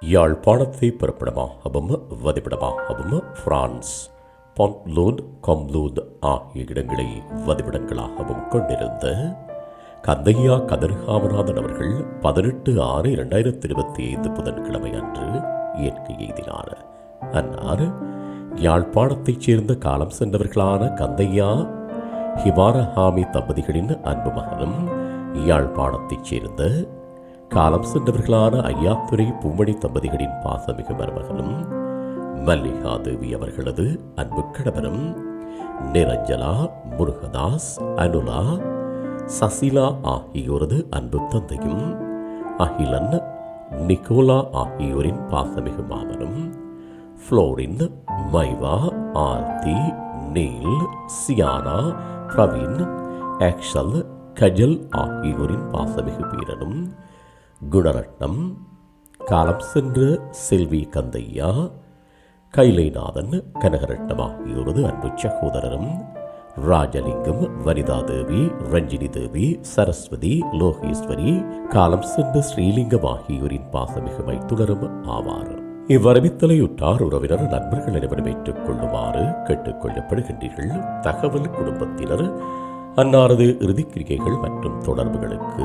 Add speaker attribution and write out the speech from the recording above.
Speaker 1: யாழ்ப்பாணத்தை பிறப்பிடமா அபம பிரான்ஸ். பொன்லூன் கொம்லூன் ஆகிய இடங்களை வதிவிடங்களாகவும் கொண்டிருந்த கந்தையா கதிர்காமநாதன் அவர்கள் பதினெட்டு ஆறு இரண்டாயிரத்தி இருபத்தி ஐந்து புதன்கிழமை அன்று இயற்கை எய்தினார். அன்னார் யாழ்ப்பாணத்தைச் சேர்ந்த காலம் சென்றவர்களான கந்தையா ஹிமாரஹாமி தம்பதிகளின் அன்பு மகனும் யாழ்ப்பாணத்தைச் சேர்ந்த காலம் சென்றவர்களான ஐயாத்துறை பூமணி தம்பதிகளின் பாசமிகு மருமகனும் மல்லிகா தேவி அவர்களது அன்பு கணவரும் நிரஞ்சலா முருகதாஸ் அனுலா சசிலா ஆகியோரது அன்பு தந்தையும் அகிலன் நிக்கோலா ஆகியோரின் பாசமிகு மாமனும் Florin மைவா Aarthi Neil Siana Praveen Axel Kajal ஆகியோரின் பாசமிகு வீரனும் குணரட்னம். காலம் சென்ற செல்வி கந்தையா. கைலைநாதன் கனகரட்னம். ஆகியோரது அன்பு சகோதரரும் ராஜலிங்கம் வனிதா தேவி ரஞ்சினி தேவி சரஸ்வதி லோகேஸ்வரி காலம் சென்ற ஸ்ரீலிங்கம் ஆகியோரின் பாசமிகு மைத்துணரும் ஆவார். இவ்வரவித்தலையுற்றார் உறவினர் நண்பர்கள் அனைவரும் ஏற்றுக் கொள்ளுமாறு கேட்டுக் கொள்ளப்படுகின்றீர்கள் தகவல் குடும்பத்தினர் அன்னாரது இறுதிக்கிரிகைகள் மற்றும் தொடர்புகளுக்கு